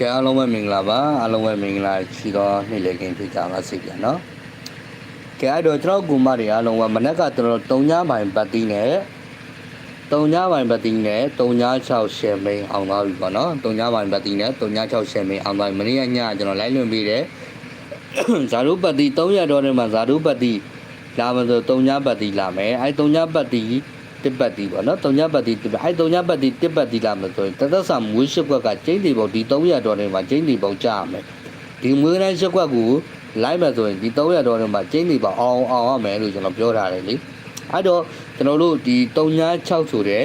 ကဲအားလုံးပဲမင်္ဂလာပါအားလုံးပဲမင်္ဂလာရှိတော့နေ့လည်ခင်းဖြစ်ကြပါစေပြန်နော်ကဲအဲ့တော့ကျွန်တော်ကူမတွေအားလုံးကမနက်ကကျွန်တော်တုံညပိုင်းပတ်တီးနဲ့တုံညပိုင်းပတ်တီးနဲ့တုံည6ရှယ်မိန်အောင်သွားပြီပေါ့နော်တုံညပိုင်းပတ်တီးနဲ့တုံည6ရှယ်မိန်အောင်သွားပြီမနေ့ကညကျွန်တော်လိုက်လွှင့်ပေးတယ်ဇာရုပတ်တီ300ဒေါ်လာမှာဇာရုပတ်တီလာမဆိုတုံညပတ်တီလာမယ်အဲ့တုံညပတ်တီ တစ်ပတ်တီပေါ့နော်တုံညပတ်တီတစ်ပတ်အဲ့တုံညပတ်တီတစ်ပတ်တီလာမယ်ဆိုရင်တသက်စာမွေးရှစ်ကွက်ကကျင်းတီပုံဒီ300ဒေါ်လာမှာကျင်းတီပုံကြားရမယ်ဒီမွေးတိုင်းရှစ်ကွက်ကိုလိုက်မယ်ဆိုရင်ဒီ300ဒေါ်လာမှာကျင်းတီပုံအောင်အောင်ရမယ်လို့ကျွန်တော်ပြောထားတယ်လေအဲ့တော့ကျွန်တော်တို့ဒီ306ဆိုတဲ့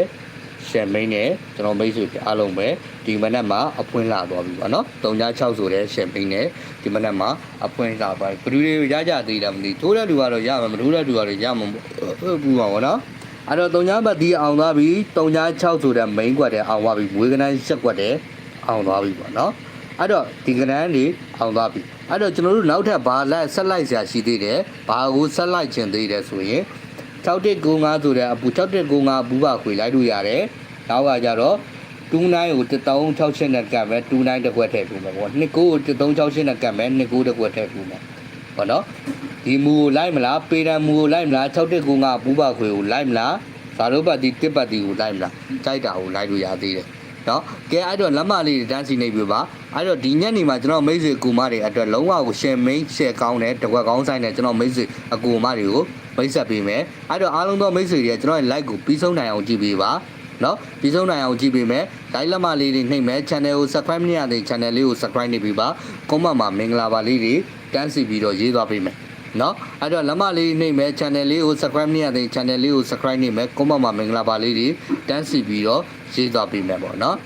ရှယ်မိန်နဲ့ကျွန်တော်မိတ်ဆွေအားလုံးပဲဒီမနက်မှာအဖွင့်လာသွားပြီပေါ့နော်306ဆိုတဲ့ရှယ်မိန်နဲ့ဒီမနက်မှာအဖွင့်လာပါဘယ်သူတွေရကြသေးတယ်မသိထိုးတဲ့လူကတော့ရမှာမထိုးတဲ့လူကတော့ရမှာဟုတ်ဘူးပါဘောနော် အဲ့တော့3ဘတ်ဒီအောင်သွားပြီ306ဆိုတဲ့ main ကွက်တဲ့အောင်သွားပြီဝေကနန်းရှက်ကွက်တဲ့အောင်သွားပြီပေါ့နော်အဲ့တော့ဒီကနန်းနေအောင်သွားပြီအဲ့တော့ကျွန်တော်တို့နောက်ထပ်ဘာလက်ဆက်လိုက်ဆရာရှိသေးတယ်ဘာကိုဆက်လိုက်ခြင်းသေးတယ်ဆိုရင်6195ဆိုတဲ့အပူ6195အပူပါခွေလိုက်လို့ရတယ်နောက်ကကြတော့29ကို1368နဲ့ကပ်မယ်29တစ်ခွက်ထည့်ပြီးမယ်ပေါ့29ကို1368နဲ့ကပ်မယ်29တစ်ခွက်ထည့်ပြီးမယ် ပေါ့နော်ဒီမူကိုလိုက်မလားပေရန်မူကိုလိုက်မလား6195ဘူးပါခွေကိုလိုက်မလားဇာတို့ပတ်တီတစ်ပတ်တီကိုလိုက်မလားကြိုက်တာကိုလိုက်လို့ရသေးတယ်နော်ကဲအဲ့တော့လက်မလေးတွေတန်းစီနေပြီပါအဲ့တော့ဒီညနေမှာကျွန်တော်မိတ်ဆွေကူမတွေအတွက်လုံးဝကို share main share ကောင်းတဲ့တကွက်ကောင်းဆိုင်နဲ့ကျွန်တော်မိတ်ဆွေအကူမတွေကိုမိတ်ဆက်ပေးမယ်အဲ့တော့အားလုံးသောမိတ်ဆွေတွေကျွန်တော်ရဲ့ like ကိုပြီးဆုံးနိုင်အောင်ကြည့်ပေးပါ နော်ပြီးဆုံးနိုင်အောင်ကြည့်ပေးမယ် like လက်မလေးတွေနှိပ်မယ် channel ကို subscribe မရသေး channel လေးကို subscribe နေပြီပါ comment မှာမင်္ဂလာပါလေးတွေတန်းစီပြီးတော့ရေးသွားပေးမယ်နော်အဲ့တော့လက်မလေးနှိပ်မယ် channel လေးကို subscribe မရသေး channel လေးကို subscribe နေမယ် comment မှာမင်္ဂလာပါလေးတွေတန်းစီပြီးတော့ရေးသွားပေးမယ်ပေါ့နော်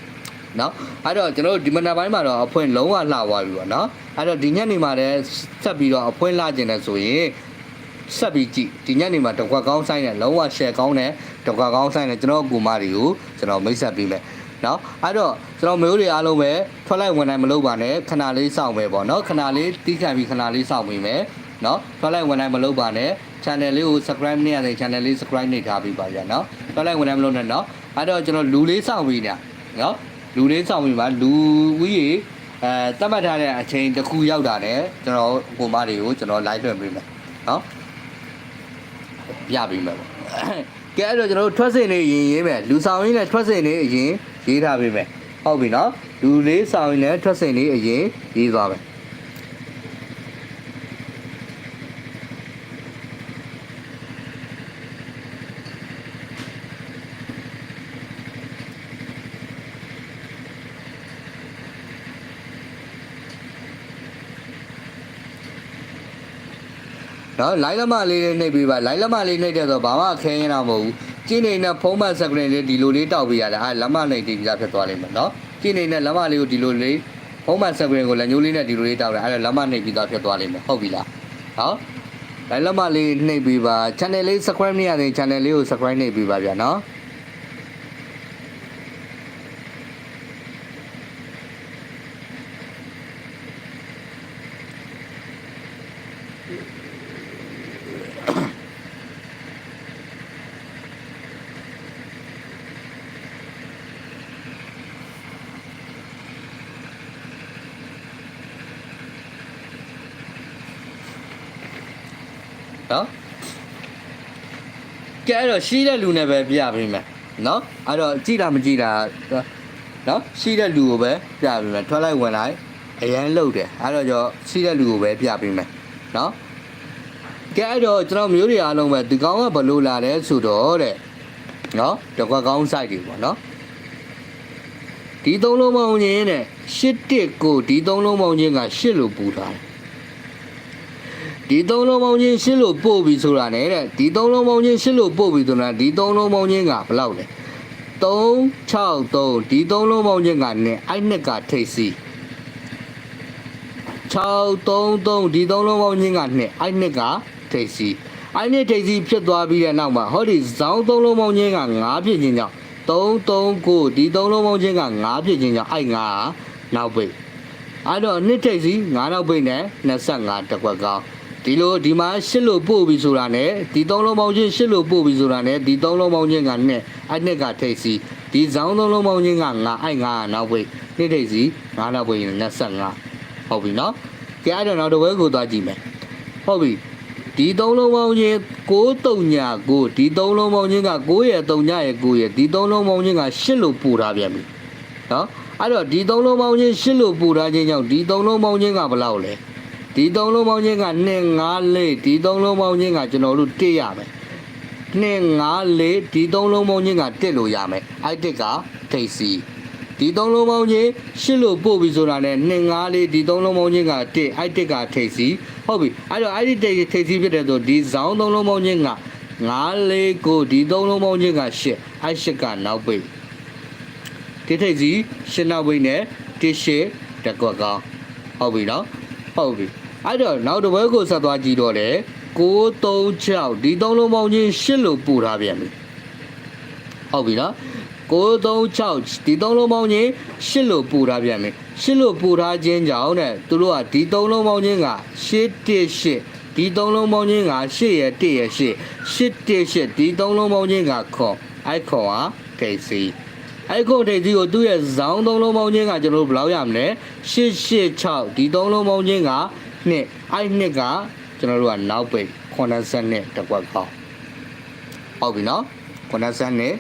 နော်အဲ့တော့ကျွန်တော်တို့ဒီမနက်ပိုင်းမှာတော့အဖွင့်လုံးဝလှသွားပြီပေါ့နော်အဲ့တော့ဒီညနေမှာလည်းဆက်ပြီးတော့အဖွင့်လှကျင်တယ်ဆိုရင်ဆက်ပြီးကြည့်ဒီညနေမှာတကွက်ကောင်းဆိုင်နဲ့လုံးဝ share ကောင်းတဲ့ တကွက်ကောင်းဆိုင်နဲ့ကျွန်တော်အကူမတွေကိုကျွန်တော်မိတ်ဆက်ပေးမယ်နော်အဲ့တော့ကျွန်တော်မျိုးတွေအားလုံးပဲထွက်လိုက်ဝင်နိုင်မလုပ်ပါနဲ့ခဏလေးစောင့်မယ်ပေါ့နော်ခဏလေးတီးခံပြီးခဏလေးစောင့်ပေးမယ်နော်ထွက်လိုက်ဝင်နိုင်မလုပ်ပါနဲ့ channel လေးကို subscribe နေရတယ် channel လေး subscribe နေထားပြီးပါဗျာနော်ထွက်လိုက်ဝင်နိုင်မလုပ်နဲ့နော်အဲ့တော့ကျွန်တော်လူလေးစောင့်ပြီးနေနော်လူလေးစောင့်ပြီးပါလူဦးရေအဲတတ်မှတ်ထားတဲ့အချိန်တစ်ခုရောက်တာနဲ့ကျွန်တော်ကိုမတွေကိုကျွန်တော် live လွှင့်ပေးမယ်နော်ပြပေးမယ်ပေါ့ ကဲအဲ့တော့ကျွန်တော်တို့ထွက်စင်လေးရင်ရေးမယ်လူဆောင်ရင်းနဲ့ထွက်စင်လေးအရင်ရေးထားပေးမယ်ဟုတ်ပြီနော်လူလေးဆောင်ရင်းနဲ့ထွက်စင်လေးအရင်ရေးသွားမယ် နော်လိုင်းလက်မလေးလေးနှိပ်ပေးပါလိုင်းလက်မလေးနှိပ်တဲ့ဆိုဘာမှခဲရင်တော့မဟုတ်ဘူးကျင်းနေတဲ့ဖုံးမစကရင်လေးဒီလိုလေးတောက်ပေးရတယ်အဲလက်မနှိပ်တည်ပြီးသားဖြစ်သွားလိမ့်မယ်နော်ကျင်းနေတဲ့လက်မလေးကိုဒီလိုလေးဖုံးမစကရင်ကိုလက်ညှိုးလေးနဲ့ဒီလိုလေးတောက်တယ်အဲလက်မနှိပ်ပြီးသားဖြစ်သွားလိမ့်မယ်ဟုတ်ပြီလားဟောလိုင်းလက်မလေးနှိပ်ပေးပါ channel လေး subscribe မရသေး channel လေးကို subscribe နှိပ်ပေးပါဗျာနော် နော်ကဲအဲ့တော့ရှိတဲ့လူနဲ့ပဲပြပေးမယ်နော်အဲ့တော့ကြည်တာမကြည်တာနော်ရှိတဲ့လူကိုပဲပြပေးမယ်ထွက်လိုက်ဝင်လိုက်အရန်လှုပ်တယ်အဲ့တော့ကျော်ရှိတဲ့လူကိုပဲပြပေးမယ်နော်ကဲအဲ့တော့ကျွန်တော်မျိုးတွေအားလုံးပဲဒီကောင်ကဘလို့လာလဲဆိုတော့တဲ့နော်တကွက်ကောင်း site တွေပေါ့နော်ဒီသုံးလုံးပေါင်းချင်းတဲ့ရှစ်တစ်ကိုဒီသုံးလုံးပေါင်းချင်းကရှစ်လို့ပူထားတယ် ဒီသုံးလုံးပေါင်းချင်းရှစ်လို့ပို့ပြီဆိုတာနဲ့တဲ့ဒီသုံးလုံးပေါင်းချင်းရှစ်လို့ပို့ပြီဆိုတာဒီသုံးလုံးပေါင်းချင်းကဘယ်လောက်လဲ363ဒီသုံးလုံးပေါင်းချင်းကနဲ့အဲ့နှစ်ကထိတ်စီ633ဒီသုံးလုံးပေါင်းချင်းကနဲ့အဲ့နှစ်ကထိတ်စီအဲ့နှစ်ထိတ်စီဖြစ်သွားပြီးတဲ့နောက်မှာဟောဒီဇောင်းသုံးလုံးပေါင်းချင်းက9ဖြစ်ခြင်းကြောင့်339ဒီသုံးလုံးပေါင်းချင်းက9ဖြစ်ခြင်းကြောင့်အဲ့9ကနောက်ပိတ်အဲ့တော့နှစ်ထိတ်စီ9နောက်ပိတ်နဲ့25တကွက်ကောင်း ဒီလိုဒီမှာရှစ်လို့ပို့ပြီဆိုတာ ਨੇ ဒီသုံးလုံးပေါင်းချင်းရှစ်လို့ပို့ပြီဆိုတာ ਨੇ ဒီသုံးလုံးပေါင်းချင်းကနှစ်အဲ့နှစ်ကထိတ်စီဒီဇောင်းသုံးလုံးပေါင်းချင်းကငါအဲ့ငါကနောက်ပိတ်နှစ်ထိတ်စီငါနောက်ပိတ်25ဟုတ်ပြီနော်ကြအဲ့တော့နောက်တစ်ပွဲကိုသွားကြည့်မယ်ဟုတ်ပြီဒီသုံးလုံးပေါင်းချင်း6တုံညာ9ဒီသုံးလုံးပေါင်းချင်းက9ရဲ့3ညရဲ့9ရဲ့ဒီသုံးလုံးပေါင်းချင်းက8လို့ပို့ထားပြန်ပြီနော်အဲ့တော့ဒီသုံးလုံးပေါင်းချင်း8လို့ပို့ထားခြင်းကြောင့်ဒီသုံးလုံးပေါင်းချင်းကဘယ်လောက်လဲ ဒီသုံးလုံးပေါင်းချင်းက2 5 4ဒီသုံးလုံးပေါင်းချင်းကကျွန်တော်တို့တစ်ရမယ်2 5 4ဒီသုံးလုံးပေါင်းချင်းကတစ်လို့ရမယ်အဲ့တစ်ကထိတ်စီဒီသုံးလုံးပေါင်းချင်းရှစ်လို့ပို့ပြီဆိုတာနဲ့2 5 4ဒီသုံးလုံးပေါင်းချင်းကတစ်အဲ့တစ်ကထိတ်စီဟုတ်ပြီအဲ့တော့အဲ့ဒီထိတ်ထိတ်စီဖြစ်တဲ့ဆိုဒီဇောင်းသုံးလုံးပေါင်းချင်းက9 4 9ဒီသုံးလုံးပေါင်းချင်းက8အဲ့8ကနောက်ပိတ်တိထိတ်စီရှင်းနောက်ပိတ်နဲ့တိရှိတက်ကွက်ကောင်းဟုတ်ပြီနော်ဟုတ်ပြီ အဲ့တော့နောက်တစ်ဘက်ကိုဆက်သွားကြည့်တော့လေ636ဒီသုံးလုံးပေါင်းချင်း8လို့ပို့ထားပြန်ပြီဟုတ်ပြီနော်636ဒီသုံးလုံးပေါင်းချင်း8လို့ပို့ထားပြန်ပြီ8လို့ပို့ထားခြင်းကြောင့်တဲ့သူတို့ကဒီသုံးလုံးပေါင်းချင်းက818ဒီသုံးလုံးပေါင်းချင်းက8ရဲ့1ရဲ့8 818ဒီသုံးလုံးပေါင်းချင်းကခွန်အဲ့ခွန်ဟာဒေစီအဲ့ခွန်ဒေစီကိုသူ့ရဲ့ဇောင်းသုံးလုံးပေါင်းချင်းကကျွန်တော်တို့ဘယ်လောက်ရမလဲ886ဒီသုံးလုံးပေါင်းချင်းက နှစ်အဲ့နှစ်ကကျွန်တော်တို့ကနောက်ပိတ်80နဲ့တစ်ကွက်ကောင်းဟုတ်ပြီနော်80နဲ့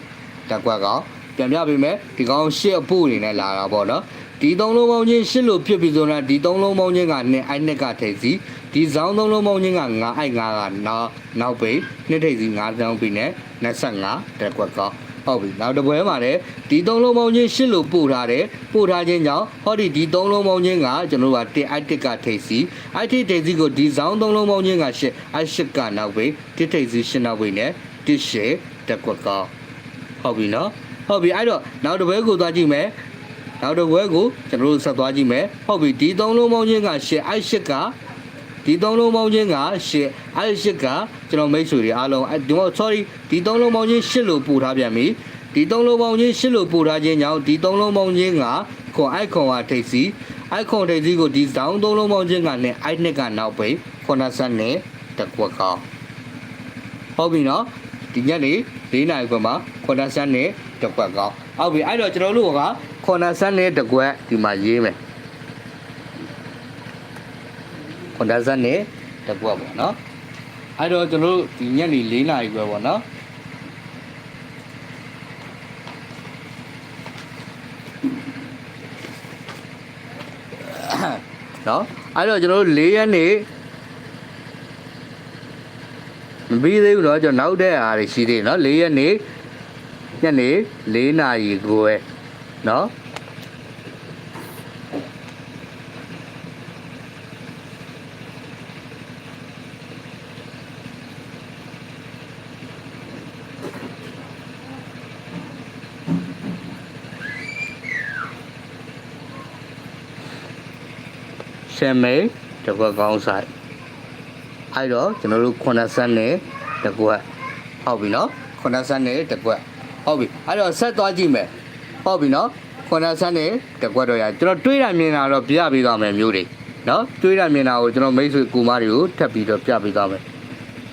တစ်ကွက်ကောင်းပြန်ပြပေးမယ်ဒီကောင်ရှစ်အဖို့အနေနဲ့လာတာပေါ့နော်ဒီသုံးလုံးပေါင်းချင်းရှစ်လို့ဖြစ်ပြီဆိုတော့ဒီသုံးလုံးပေါင်းချင်းကနှစ်အဲ့နှစ်ကထိပ်စီဒီဇောင်းသုံးလုံးပေါင်းချင်းက9အဲ့9ကနောက်နောက်ပိတ်နှစ်ထိပ်စီ9ဇောင်းပိတ်နဲ့25တစ်ကွက်ကောင်း ဟုတ်ပြီနောက်တစ်ပွဲမှာလည်းဒီသုံးလုံးပေါင်းချင်းရှစ်လို့ပို့ထားတယ်ပို့ထားခြင်းကြောင့်ဟောဒီဒီသုံးလုံးပေါင်းချင်းကကျွန်တော်တို့ကတစ်အိုက်တစ်ကထိပ်စီအိုက်တစ်ထိပ်စီကိုဒီဇောင်းသုံးလုံးပေါင်းချင်းကရှစ်အိုက်ရှစ်ကနောက်ပိတ်တစ်ထိပ်စီရှစ်နောက်ပိတ်နဲ့တစ်ရှစ်တစ်ကွက်ကောင်းဟုတ်ပြီနော်ဟုတ်ပြီအဲ့တော့နောက်တစ်ပွဲကိုသွားကြည့်မယ်နောက်တစ်ပွဲကိုကျွန်တော်တို့ဆက်သွားကြည့်မယ်ဟုတ်ပြီဒီသုံးလုံးပေါင်းချင်းကရှစ်အိုက်ရှစ်က ဒီသုံးလုံးပေါင်းချင်းကရှစ်အဲ့ရှစ်ကကျွန်တော်မိတ်ဆွေတွေအားလုံးဒီတော့ sorry ဒီသုံးလုံးပေါင်းချင်းရှစ်လို့ပို့ထားပြန်ပြီဒီသုံးလုံးပေါင်းချင်းရှစ်လို့ပို့ထားခြင်းကြောင့်ဒီသုံးလုံးပေါင်းချင်းကခွန်အိုက်ခွန်ကထိပ်စီအိုက်ခွန်ထိပ်စီကိုဒီဇောင်းသုံးလုံးပေါင်းချင်းကနဲ့အိုက်နှစ်ကနောက်ပိတ်90နဲ့တကွက်ကောင်းဟုတ်ပြီနော်ဒီညနေ၄နာရီခွဲမှာ90နဲ့တကွက်ကောင်းဟုတ်ပြီအဲ့တော့ကျွန်တော်တို့က90နဲ့တကွက်ဒီမှာရေးမယ် ခွန်ဒါဇတ်နဲ့တကွက်ပေါ့နော်အဲ့တော့ကျွန်တော်တို့ဒီညနေ၄နာရီပဲပေါ့နော်နော်အဲ့တော့ကျွန်တော်တို့၄ရက်နေမပြီးသေးဘူးเนาะကျွန်တော်နောက်တဲ့အားတွေရှိသေးတယ်เนาะ၄ရက်နေညနေ၄နာရီကိုပဲเนาะ ရှယ်မိတ်တကွက်ကောင်းဆိုင်အဲ့တော့ကျွန်တော်တို့80နဲ့တကွက်ဟုတ်ပြီနော်80နဲ့တကွက်ဟုတ်ပြီအဲ့တော့ဆက်သွားကြည့်မယ်ဟုတ်ပြီနော်80နဲ့တကွက်တော့ရကျွန်တော်တွေးတာမြင်တာတော့ပြပေးသွားမယ်မျိုးတွေနော်တွေးတာမြင်တာကိုကျွန်တော်မိတ်ဆွေကူမတွေကိုထပ်ပြီးတော့ပြပေးသွားမယ်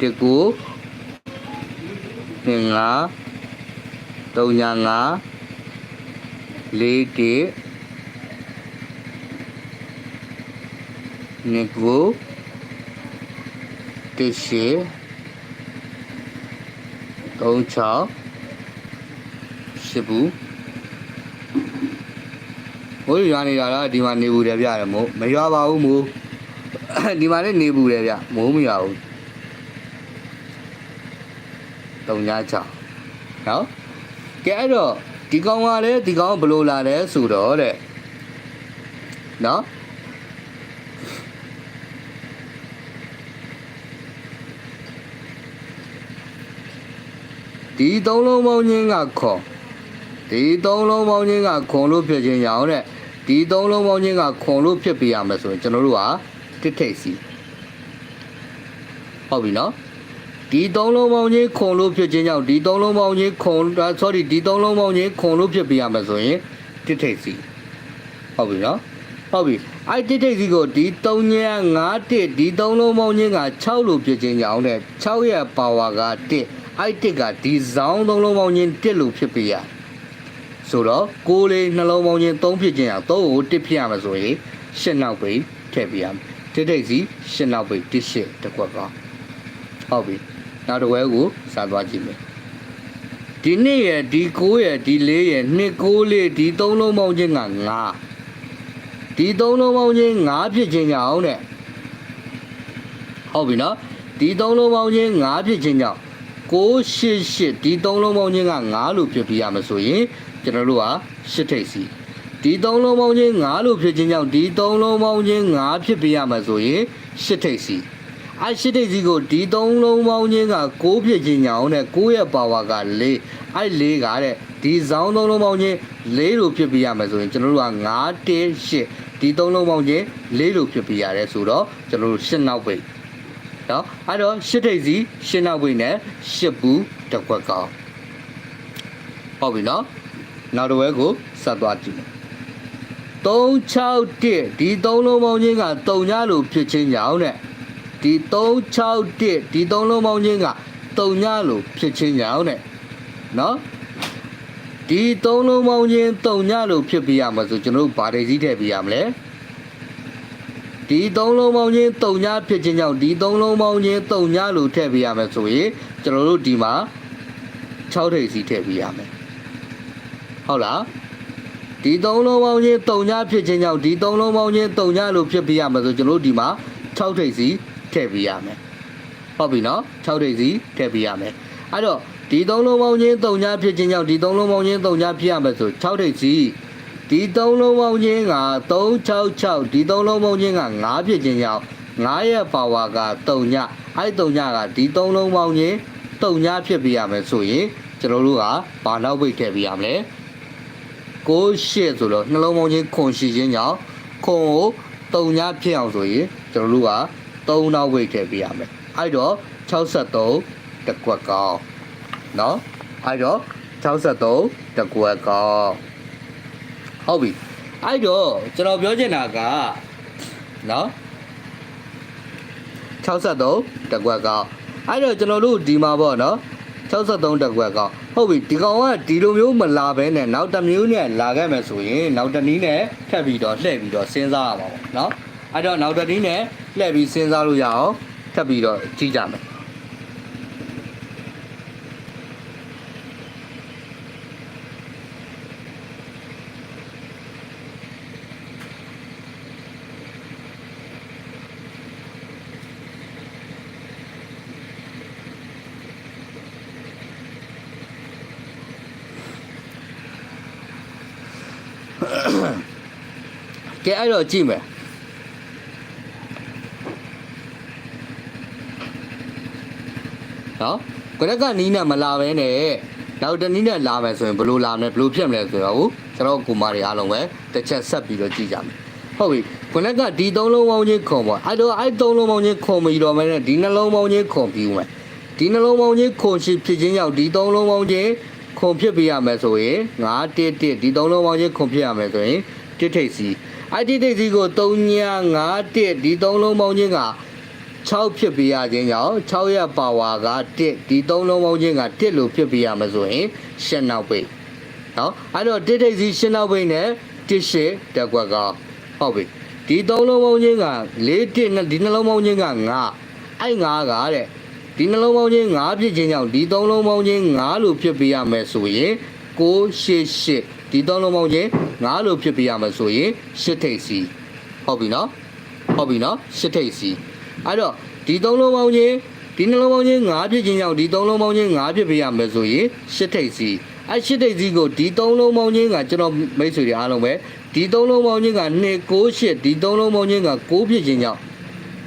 တကူသင်္လာ39 41 negro, teixê, tonchá, shibu. ဟိုရွာနေတာလားဒီမှာနေဘူးတယ်ဗျတယ်မို့မရွာပါဘူးမို့ဒီမှာလည်းနေဘူးတယ်ဗျမိုးမရွာဘူးတုံညာချောင်းနော်ကဲအဲ့တော့ဒီကောင်ကလည်းဒီကောင်ဘယ်လိုလာလဲဆိုတော့တဲ့နော် ဒီသုံးလုံးပေါင်းချင်းကခွန်ဒီသုံးလုံးပေါင်းချင်းကခွန်လို့ဖြစ်ခြင်းရအောင်တဲ့ဒီသုံးလုံးပေါင်းချင်းကခွန်လို့ဖြစ်ပြရမယ်ဆိုရင်ကျွန်တော်တို့ကတစ်ထိတ်စီဟုတ်ပြီနော်ဒီသုံးလုံးပေါင်းချင်းခွန်လို့ဖြစ်ခြင်းကြောင့်ဒီသုံးလုံးပေါင်းချင်းခွန် sorry ဒီသုံးလုံးပေါင်းချင်းခွန်လို့ဖြစ်ပြရမယ်ဆိုရင်တစ်ထိတ်စီဟုတ်ပြီနော်ဟုတ်ပြီအဲ့တိတ်တိတ်စီကိုဒီ3ည5တစ်ဒီ3လုံးပေါင်းချင်းက6လို့ဖြစ်ခြင်းကြောင့်တဲ့6ရဲ့ပါဝါက1 အဲ့တစ်ကဒီဇောင်း3လုံးပေါင်းချင်း1လို့ဖြစ်ပြရဆိုတော့6လေးနှလုံးပေါင်းချင်း3ဖြစ်ခြင်းကြောင့်3ကို1ဖြစ်ရမှာဆိုရင်8နောက်ပိထည့်ပြရမယ်တိတ်တိတ်စီ8နောက်ပိ1 8တစ်ခွက်ကဟုတ်ပြီနောက်တစ်ဝဲကိုစားသွားကြည့်မယ်ဒီနေ့ရဲ့ဒီ9ရဲ့ဒီ4ရဲ့2 9လေးဒီ3လုံးပေါင်းချင်းက9ဒီသုံးလုံးပေါင်းချင်း5ဖြစ်ခြင်းကြောင့်တဲ့ဟုတ်ပြီနော်ဒီသုံးလုံးပေါင်းချင်း5ဖြစ်ခြင်းကြောင့် 688ဒီသုံးလုံးပေါင်းချင်းက5လို့ဖြစ်ပြရမှာဆိုရင်ကျွန်တော်တို့က8ထိပ်စီဒီသုံးလုံးပေါင်းချင်း5လို့ဖြစ်ခြင်းကြောင့်ဒီသုံးလုံးပေါင်းချင်း5ဖြစ်ပြရမှာဆိုရင်8ထိပ်စီအဲ8ထိပ်စီကိုဒီသုံးလုံးပေါင်းချင်းက6ဖြစ်ခြင်းကြောင့်တဲ့6ရဲ့ပါဝါက4အဲ4ကတဲ့ဒီဇောင်းသုံးလုံးပေါင်းချင်း4လို့ဖြစ်ပြရမှာဆိုရင်ကျွန်တော်တို့က9 1 8ဒီသုံးလုံးပေါင်းချင်း4လို့ဖြစ်ပြရတယ်ဆိုတော့ကျွန်တော်တို့8နောက်ပိတ် နော်အဲ့တော့8ထိပ်စီ8နောက်ပိတ်နဲ့8ဘူးတစ်ခွက်ကောင်းဟုတ်ပြီနော်နောက်တစ်ဝဲကိုဆက်သွားကြည့်မယ်361ဒီသုံးလုံးပေါင်းချင်းကတုံညလို့ဖြစ်ချင်းကြောင့်တဲ့ဒီ361ဒီသုံးလုံးပေါင်းချင်းကတုံညလို့ဖြစ်ချင်းကြောင့်တဲ့နော်ဒီသုံးလုံးပေါင်းချင်းတုံညလို့ဖြစ်ပြရမှာဆိုကျွန်တော်တို့ဗာဒေကြီးထည့်ပြရမလဲ ဒီသုံးလုံးပေါင်းချင်းတုံညဖြစ်ချင်းကြောင့်ဒီသုံးလုံးပေါင်းချင်းတုံညလို့ထည့်ပြရမယ်ဆိုရင်ကျွန်တော်တို့ဒီမှာ6ထိပ်စီထည့်ပြရမယ်ဟုတ်လားဒီသုံးလုံးပေါင်းချင်းတုံညဖြစ်ချင်းကြောင့်ဒီသုံးလုံးပေါင်းချင်းတုံညလို့ဖြစ်ပြရမယ်ဆိုကျွန်တော်တို့ဒီမှာ6ထိပ်စီထည့်ပြရမယ်ဟုတ်ပြီနော်6ထိပ်စီထည့်ပြရမယ်အဲ့တော့ဒီသုံးလုံးပေါင်းချင်းတုံညဖြစ်ချင်းကြောင့်ဒီသုံးလုံးပေါင်းချင်းတုံညဖြစ်ရမယ်ဆို6ထိပ်စီ ဒီသုံးလုံးပေါင်းချင်းက366ဒီသုံးလုံးပေါင်းချင်းက9ဖြစ်ချင်းကြောင့်9ရဲ့ပါဝါကတုံညအဲ့တုံညကဒီသုံးလုံးပေါင်းချင်းတုံညဖြစ်ပြရမယ်ဆိုရင်ကျွန်တော်တို့ကဘာနောက်ပိတ်ထည့်ပြရမလဲ6ရှစ်ဆိုတော့နှလုံးပေါင်းချင်းခွန်ရှိခြင်းကြောင့်ခွန်ကိုတုံညဖြစ်အောင်ဆိုရင်ကျွန်တော်တို့က3နောက်ပိတ်ထည့်ပြရမယ်အဲ့တော့63တကွက်ကောင်းနော်အဲ့တော့63တကွက်ကောင်း ဟုတ်ပြီအဲ့တော့ကျွန်တော်ပြောချင်တာကနော်63တကွက်ကောင်းအဲ့တော့ကျွန်တော်တို့ဒီမှာပေါ့နော်63တကွက်ကောင်းဟုတ်ပြီဒီကောင်ကဒီလိုမျိုးမလာဘဲနဲ့နောက်တစ်မျိုးနဲ့လာခဲ့မယ်ဆိုရင်နောက်တစ်နည်းနဲ့ထပ်ပြီးတော့လှည့်ပြီးတော့စဉ်းစားရမှာပေါ့နော်အဲ့တော့နောက်တစ်နည်းနဲ့လှည့်ပြီးစဉ်းစားလို့ရအောင်ထပ်ပြီးတော့ကြည့်ကြမယ် ကဲအဲ့တော့ကြည့်မယ်နော်ကရက်ကနီးနဲ့မလာဘဲနဲ့နောက်တနည်းနဲ့လာမယ်ဆိုရင်ဘယ်လိုလာမလဲဘယ်လိုဖြစ်မလဲဆိုတော့ဟုတ်ကျွန်တော်ကိုမာတွေအားလုံးပဲတစ်ချက်ဆက်ပြီးတော့ကြည့်ကြမယ်ဟုတ်ပြီခုနကဒီသုံးလုံးပေါင်းချင်းခွန်ပေါ့အဲ့တော့အဲ့သုံးလုံးပေါင်းချင်းခွန်ပြီးတော့မယ်နဲ့ဒီနှလုံးပေါင်းချင်းခွန်ပြီးဦးမယ်ဒီနှလုံးပေါင်းချင်းခွန်ရှိဖြစ်ခြင်းကြောင့်ဒီသုံးလုံးပေါင်းချင်းခွန်ဖြစ်ပြရမယ်ဆိုရင်9 1 1ဒီသုံးလုံးပေါင်းချင်းခွန်ဖြစ်ရမယ်ဆိုရင်တစ်ထိပ်စီ အဲ့ဒီထိပ်စီကို3ည5 1ဒီသုံးလုံးပေါင်းချင်းက6ဖြစ်ပြရခြင်းကြောင့်6ရဲ့ပါဝါက1ဒီသုံးလုံးပေါင်းချင်းက1လို့ဖြစ်ပြရမယ်ဆိုရင်ရှင်းနောက်ပိတ်နော်အဲ့တော့တစ်ထိပ်စီရှင်းနောက်ပိတ်နဲ့တစ်ရှစ်တက်ကွက်ကဟုတ်ပြီဒီသုံးလုံးပေါင်းချင်းက4တစ်နဲ့ဒီနှလုံးပေါင်းချင်းက9အဲ့9ကတဲ့ဒီနှလုံးပေါင်းချင်း9ဖြစ်ခြင်းကြောင့်ဒီသုံးလုံးပေါင်းချင်း9လို့ဖြစ်ပြရမယ်ဆိုရင်6 8 8 ဒီသုံးလုံးပေါင်းချင်း9လို့ဖြစ်ပြရမယ်ဆိုရင်8ထိပ်စီဟုတ်ပြီနော်ဟုတ်ပြီနော်8ထိပ်စီအဲ့တော့ဒီသုံးလုံးပေါင်းချင်းဒီနှလုံးပေါင်းချင်း9ဖြစ်ခြင်းကြောင့်ဒီသုံးလုံးပေါင်းချင်း9ဖြစ်ပြရမယ်ဆိုရင်8ထိပ်စီအဲ့8ထိပ်စီကိုဒီသုံးလုံးပေါင်းချင်းကကျွန်တော်မိတ်ဆွေတွေအားလုံးပဲဒီသုံးလုံးပေါင်းချင်းက2 9 8ဒီသုံးလုံးပေါင်းချင်းက9ဖြစ်ခြင်းကြောင့်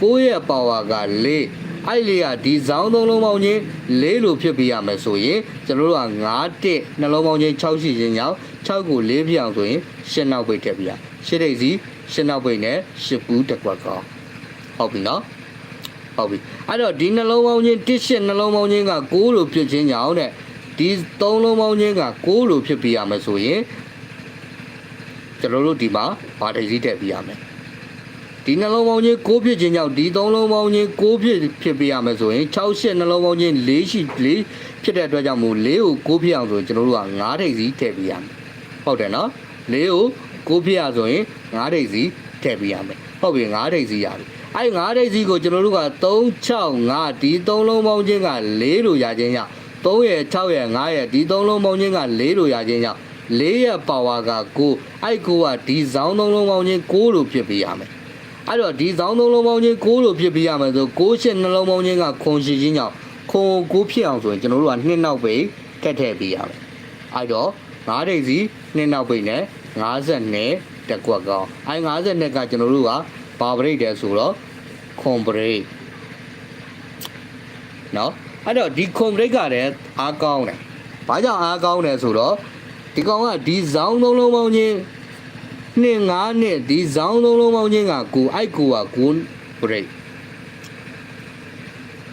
9ရဲ့ပါဝါက4 အဲ့လေးကဒီဇောင်းသုံးလုံးပေါင်းချင်း၄လို့ဖြစ်ပြရမယ်ဆိုရင်ကျွန်တော်တို့က9တက်နှလုံးပေါင်းချင်း6ရှိခြင်းကြောင့်6ကို4ပြအောင်ဆိုရင်8နောက်ပိတ်ထည့်ပြရ8တိတ်စီ8နောက်ပိတ်နဲ့10ပူးတစ်ကွက်ကောင်းဟုတ်ပြီနော်ဟုတ်ပြီအဲ့တော့ဒီနှလုံးပေါင်းချင်း1 8နှလုံးပေါင်းချင်းက6လို့ဖြစ်ခြင်းကြောင့်တဲ့ဒီ3လုံးပေါင်းချင်းက6လို့ဖြစ်ပြရမယ်ဆိုရင်ကျကျွန်တော်တို့ဒီမှာဘာဒိတ်စီထည့်ပြရမယ် ဒီနှလုံးပေါင်းချင်း6ဖြစ်ခြင်းကြောင့်ဒီ3လုံးပေါင်းချင်း6ဖြစ်ဖြစ်ပြရမယ်ဆိုရင်6 8နှလုံးပေါင်းချင်း4ရှိ4ဖြစ်တဲ့အတွက်ကြောင့်မို့4ကို6ဖြစ်အောင်ဆိုရင်ကျွန်တော်တို့က9ဒိတ်စီထည့်ပြရမယ်ဟုတ်တယ်နော်4ကို6ဖြစ်ရဆိုရင်9ဒိတ်စီထည့်ပြရမယ်ဟုတ်ပြီ9ဒိတ်စီရပြီအဲ့9ဒိတ်စီကိုကျွန်တော်တို့က3 6 5ဒီ3လုံးပေါင်းချင်းက4လို့ရခြင်းကြောင့်3ရဲ့6ရဲ့5ရဲ့ဒီ3လုံးပေါင်းချင်းက4လို့ရခြင်းကြောင့်4ရဲ့ပါဝါက9အဲ့9ကဒီဇောင်း3လုံးပေါင်းချင်း9လို့ဖြစ်ပြရမယ် အဲ့တော့ဒီဇောင်း3လုံးပေါင်းချင်း9လို့ဖြစ်ပြရမယ်ဆို9ရှစ်နှလုံးပေါင်းချင်းကခွန်ရှိခြင်းကြောင့်ခွန်9ဖြစ်အောင်ဆိုရင်ကျွန်တော်တို့ကနှစ်နောက်ပိတ်ကတ်ထည့်ပြရမယ်အဲ့တော့9ဒိတ်စီနှစ်နောက်ပိတ်နဲ့52တက်ကွက်ကောင်းအဲ့52ကကျွန်တော်တို့ကဘာပရိတ်တယ်ဆိုတော့ခွန်ပရိတ်နော်အဲ့တော့ဒီခွန်ပရိတ်ကလည်းအားကောင်းတယ်ဘာကြောင့်အားကောင်းတယ်ဆိုတော့ဒီကောင်ကဒီဇောင်းသုံးလုံးပေါင်းချင်း နှစ်ငါးနှစ်ဒီဇောင်းသုံးလုံးပေါင်းချင်းကကိုအိုက်ကိုကကိုပရိတ်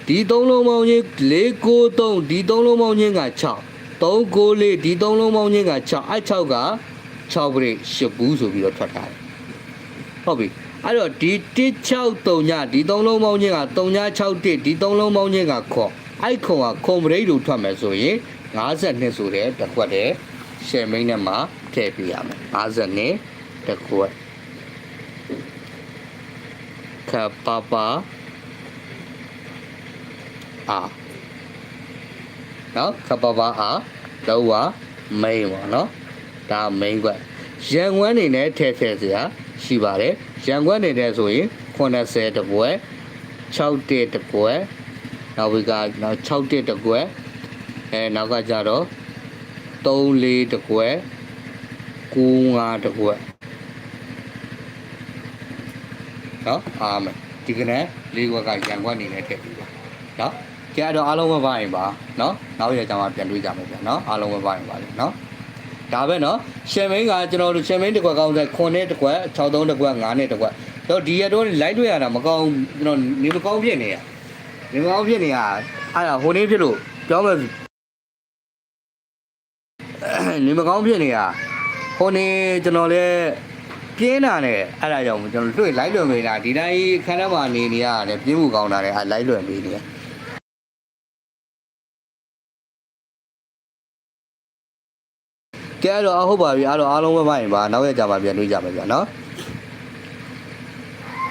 ဒီသုံးလုံးပေါင်းချင်း4 9 3ဒီသုံးလုံးပေါင်းချင်းက6 3 9 4ဒီသုံးလုံးပေါင်းချင်းက6အဲ့6က6ပရိတ်8ဘူးဆိုပြီးတော့ထွက်ထားတယ်ဟုတ်ပြီအဲ့တော့ဒီ163ညဒီသုံးလုံးပေါင်းချင်းက3961ဒီသုံးလုံးပေါင်းချင်းကခေါ်အဲ့ခေါ်ကခွန်ပရိတ်လို့ထွက်မယ်ဆိုရင်52ဆိုတဲ့တစ်ခွက်တည်းရှယ်မိန်းနဲ့မှာထည့်ပြရမယ်52 တစ်ခွက်ခပပအာနော်ခပပအာတော့ဝမိန်ပါနော်ဒါမိန်ခွက်ရန်ခွန်းနေနဲ့ထည့်ထည့်စရာရှိပါတယ်ရန်ခွန်းနေနဲ့ဆိုရင်80တပွဲ6တက်တပွဲနောက်ဝီကနောက်6တက်တပွဲအဲနောက်ကကြတော့3 4တပွဲ9 5တပွဲ နော်အားမယ်ဒီကနေ့လေးခွက်ကရန်ခွက်နေနဲ့ထည့်ပြီးပါနော်ကြည့်တော့အားလုံးမပါရင်ပါနော်နောက်ရကြမှာပြန်တွေးကြမယ်ဗျာနော်အားလုံးမပါရင်ပါလေနော်ဒါပဲနော်ရှယ်မင်းကကျွန်တော်တို့ရှယ်မင်းတစ်ခွက်ကောင်းတဲ့9နဲ့တစ်ခွက်63တစ်ခွက်9နဲ့တစ်ခွက်တော့ဒီရတော့လိုက်တွေ့ရတာမကောင်းကျွန်တော်နေမကောင်းဖြစ်နေရနေမကောင်းဖြစ်နေရအဲ့ဒါဟိုနေ့ဖြစ်လို့ပြောမယ်နေမကောင်းဖြစ်နေရဟိုနေ့ကျွန်တော်လည်း ပြင်းတာနဲ့အဲ့ဒါကြောင့်ကျွန်တော်တွေ့လိုက်လွယ်နေတာဒီတိုင်းခန်းထဲမှာနေနေရတယ်ပြင်းမှုကောင်းတာလည်းအဲ့လိုက်လွယ်နေနေကဲအဲ့တော့အဟုတ်ပါပြီအဲ့တော့အားလုံးပဲပါရင်ပါနောက်ရကြပါပြန်တွေ့ကြမယ်ဗျာနော်